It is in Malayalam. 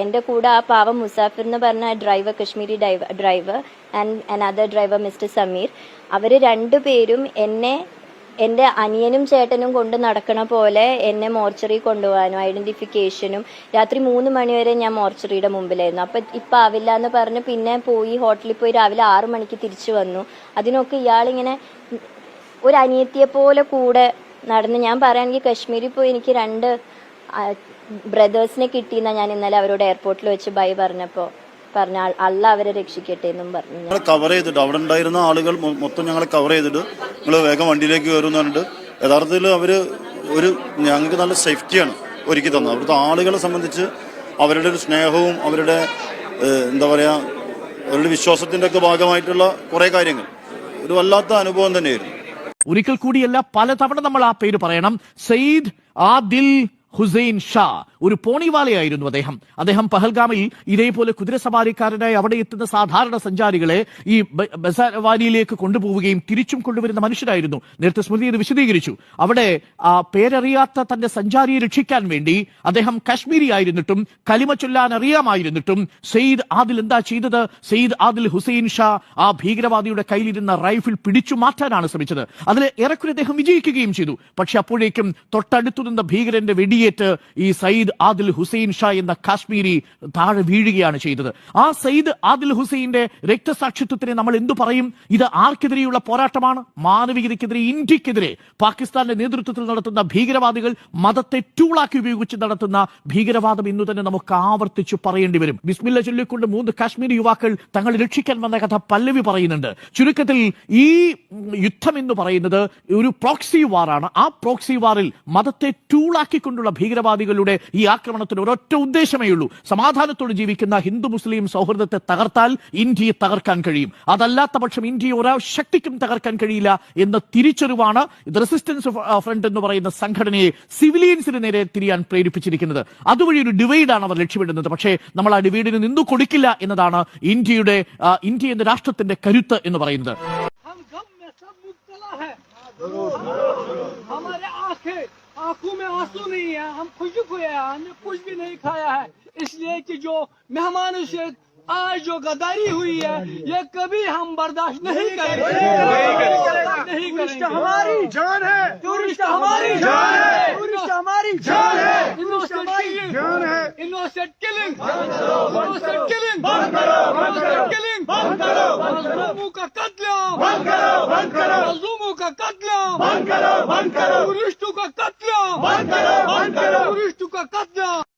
എന്റെ കൂടെ ആ പാവം മുസാഫിർ എന്ന് പറഞ്ഞ driver Kashmiri driver and another driver mister Sameer അവർ രണ്ടുപേരും എന്നെ എന്റെ അനിയനും ചേട്ടനും കൊണ്ട് നടക്കണ പോലെ എന്നെ മോർച്ചറി കൊണ്ടുപോകാനും ഐഡന്റിഫിക്കേഷനും രാത്രി മൂന്ന് മണിവരെ ഞാൻ മോർച്ചറിയുടെ മുമ്പിലായിരുന്നു. അപ്പൊ ഇപ്പൊ ആവില്ല എന്ന് പറഞ്ഞ് പിന്നെ പോയി ഹോട്ടലിൽ പോയി രാവിലെ ആറു മണിക്ക് തിരിച്ചു വന്നു. അതിനൊക്കെ ഇയാളിങ്ങനെ ഒരു അനിയത്തിയെ പോലെ കൂടെ നടന്ന് ഞാൻ പറയുകയാണെങ്കിൽ കശ്മീരിൽ പോയി എനിക്ക് രണ്ട് ബ്രദേഴ്സിനെ കിട്ടിയെന്ന ഞാൻ ഇന്നലെ അവരോട് എയർപോർട്ടിൽ വെച്ച് ബൈ പറഞ്ഞപ്പോ പറഞ്ഞ അല്ല അള്ള അവരെ രക്ഷിക്കട്ടെ എന്നും പറഞ്ഞു കവർ ചെയ്തിട്ട് അവിടെ ഉണ്ടായിരുന്ന ആളുകൾ മൊത്തം ഞങ്ങളെ കവർ ചെയ്തിട്ട് നിങ്ങൾ വേഗം വണ്ടിയിലേക്ക് കയറും എന്ന് പറഞ്ഞിട്ട് യഥാർത്ഥത്തിൽ അവർ ഒരു ഞങ്ങൾക്ക് നല്ല സേഫ്റ്റിയാണ് ഒരുക്കി തന്നത്. അവിടുത്തെ ആളുകളെ സംബന്ധിച്ച് അവരുടെ ഒരു സ്നേഹവും അവരുടെ എന്താ പറയുക അവരുടെ വിശ്വാസത്തിന്റെ ഒക്കെ ഭാഗമായിട്ടുള്ള കുറേ കാര്യങ്ങൾ. ഒരു വല്ലാത്ത അനുഭവം തന്നെയായിരുന്നു. ഒരിക്കൽ കൂടിയല്ല പലതവണ നമ്മൾ ആ പേര് പറയണം. സയ്യിദ് ആദിൽ ഹുസൈൻ ഷാ ഒരു പോണിവാലയായിരുന്നു അദ്ദേഹം. അദ്ദേഹം പഹൽഗാമിൽ ഇതേപോലെ കുതിരസവാരിക്കാരനായി അവിടെ എത്തുന്ന സാധാരണ സഞ്ചാരികളെ ഈ ബ- ബസാർവാനിയിലേക്ക് കൊണ്ടുപോവുകയും തിരിച്ചും കൊണ്ടുവരുന്ന മനുഷ്യരായിരുന്നു. നേരത്തെ സ്മൃതി ഇത് വിശദീകരിച്ചു. അവിടെ ആ പേരറിയാത്ത തന്റെ സഞ്ചാരിയെ രക്ഷിക്കാൻ വേണ്ടി അദ്ദേഹം കാശ്മീരി ആയിരുന്നിട്ടും കലിമ ചൊല്ലാൻ അറിയാമായിരുന്നിട്ടും സെയ്ദ് ആദിൽ എന്താ ചെയ്തത്? സെയ്ദ് ആദിൽ ഹുസൈൻ ഷാ ആ ഭീകരവാദിയുടെ കയ്യിലിരുന്ന റൈഫിൾ പിടിച്ചു മാറ്റാനാണ് ശ്രമിച്ചത്. അതിൽ ഏറെക്കുറെ അദ്ദേഹം വിജയിക്കുകയും ചെയ്തു. പക്ഷെ അപ്പോഴേക്കും തൊട്ടടുത്തു നിന്ന ഭീകരന്റെ വെടിയേറ്റ് ഈ സയ്യിദ് ആദിൽ ഹുസൈൻ ഷാ എന്ന കാശ്മീരി താഴെ വീഴുകയാണ് ചെയ്തത്. ആ സയ്യിദ് ആദിൽ ഹുസൈന്റെ രക്തസാക്ഷിത്വത്തിന് നമ്മൾ എന്തു പറയും? ഇത് ആർക്കെതിരെയുള്ള പോരാട്ടമാണ്? മാനവികതയ്ക്കെതിരെ ഇന്ത്യക്കെതിരെ. പാകിസ്ഥാന്റെ നേതൃത്വത്തിൽ നടത്തുന്ന ഭീകരവാദികൾ മതത്തെ ടൂളാക്കി ഉപയോഗിച്ച് നടത്തുന്ന ഭീകരവാദം ഇന്നു തന്നെ നമുക്ക് ആവർത്തിച്ചു പറയേണ്ടി വരും. ബിസ്മില്ല ചൊല്ലിക്കൊണ്ട് മൂന്ന് കാശ്മീരി യുവാക്കൾ തങ്ങളെ രക്ഷിക്കാൻ വന്ന കഥ പല്ലവി പറയുന്നുണ്ട്. ചുരുക്കത്തിൽ ഈ യുദ്ധം എന്ന് പറയുന്നത് ഒരു പ്രോക്സി വാറാണ്. ആ പ്രോക്സി വാറിൽ മതത്തെ ടൂളാക്കിക്കൊണ്ടുള്ള പോലുള്ള ഭീകരവാദികളുടെ ഈ ആക്രമണത്തിന് ഒരൊറ്റ ഉദ്ദേശമേ ഉള്ളൂ. സമാധാനത്തോടെ ജീവിക്കുന്ന ഹിന്ദു മുസ്ലിം സൗഹൃദത്തെ തകർത്താൽ ഇന്ത്യയെ തകർക്കാൻ കഴിയും. അതല്ലാത്ത പക്ഷം ഇന്ത്യയെ ഒരാ ശക്തിക്കും തകർക്കാൻ കഴിയില്ല എന്ന തിരിച്ചറിവാണ് റെസിസ്റ്റൻസ് ഫ്രണ്ട് uh, എന്ന് പറയുന്ന സംഘടനയെ സിവിലിയൻസിന് നേരെ തിരിയാൻ പ്രേരിപ്പിച്ചിരിക്കുന്നത്. അതുവഴി ഒരു ഡിവൈഡാണ് അവർ ലക്ഷ്യമിടുന്നത്. പക്ഷേ നമ്മൾ ആ ഡിവൈഡിന് നിന്നു കൊടുക്കില്ല എന്നതാണ് ഇന്ത്യയുടെ uh, ഇന്ത്യ എന്ന രാഷ്ട്രത്തിന്റെ കരുത്ത് എന്ന് പറയുന്നത്. सब मुब्तला है। हमारे आँखें आँखों में आँसू नहीं है हम खुश हुए हैं हमने कुछ भी नहीं खाया है। इसलिए कि जो मेहमानों से आज जो गद्दारी हुई है ये कभी हम बर्दाश्त नहीं करेंगे। नहीं करेंगे। हमारी जान है। टूरिस्ट हमारी जान है। टूरिस्ट हमारी जान है। इनोसेंट किलिंग जान है। Innocent killing. Innocent killing. बंद करो बंद करो। किलिंग। बंद करो का कत्ल। बंद करो। मजलूमों का कत्ल। बंद करो बंद करो। टूरिस्टों का कत्ल। बंद करो बंद करो। टूरिस्टों का कत्ल।